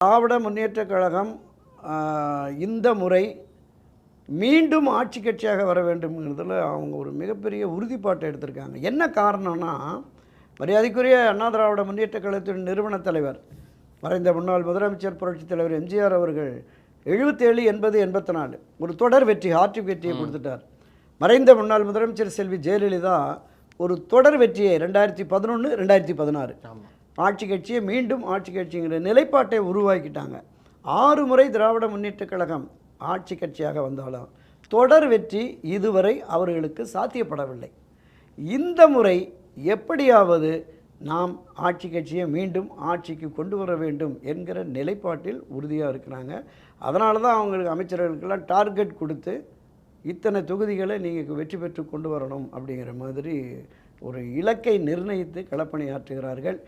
திராவிட முன்னேற்றக் கழகம் இந்த முறை மீண்டும் ஆட்சி கட்சியாக வர வேண்டும்ங்கிறதுல அவங்க ஒரு மிகப்பெரிய உறுதிப்பாட்டை எடுத்திருக்காங்க. என்ன காரணம்னா மரியாதைக்குரிய அண்ணா திராவிட முன்னேற்றக் கழகத்தின் நிறுவன தலைவர் மறைந்த முன்னாள் முதலமைச்சர் புரட்சித் தலைவர் எம்ஜிஆர் அவர்கள் எழுபத்தேழு எண்பது எண்பத்தி நாலு ஒரு தொடர் வெற்றி ஹார்ட்ரிக் வெற்றியை கொடுத்துட்டார். மறைந்த முன்னாள் முதலமைச்சர் செல்வி ஜெயலலிதா ஒரு தொடர் வெற்றியை ரெண்டாயிரத்தி பதினொன்று ரெண்டாயிரத்தி பதினாறு ஆட்சி கட்சியை மீண்டும் ஆட்சி கட்சிங்கிற நிலைப்பாட்டை உருவாக்கிட்டாங்க. ஆறு முறை திராவிட முன்னேற்ற கழகம் ஆட்சி கட்சியாக வந்தாலும் தொடர் வெற்றி இதுவரை அவர்களுக்கு சாத்தியப்படவில்லை. இந்த முறை எப்படியாவது நாம் ஆட்சி கட்சியை மீண்டும் ஆட்சிக்கு கொண்டு வர வேண்டும் என்கிற நிலைப்பாட்டில் உறுதியாக இருக்கிறாங்க. அதனால தான் அவங்களுக்கு அமைச்சர்களுக்கெல்லாம் டார்கெட் கொடுத்து இத்தனை தொகுதிகளை நீங்கள் வெற்றி பெற்று கொண்டு வரணும் அப்படிங்கிற மாதிரி ஒரு இலக்கை நிர்ணயித்து களப்பணியாற்றுகிறார்கள்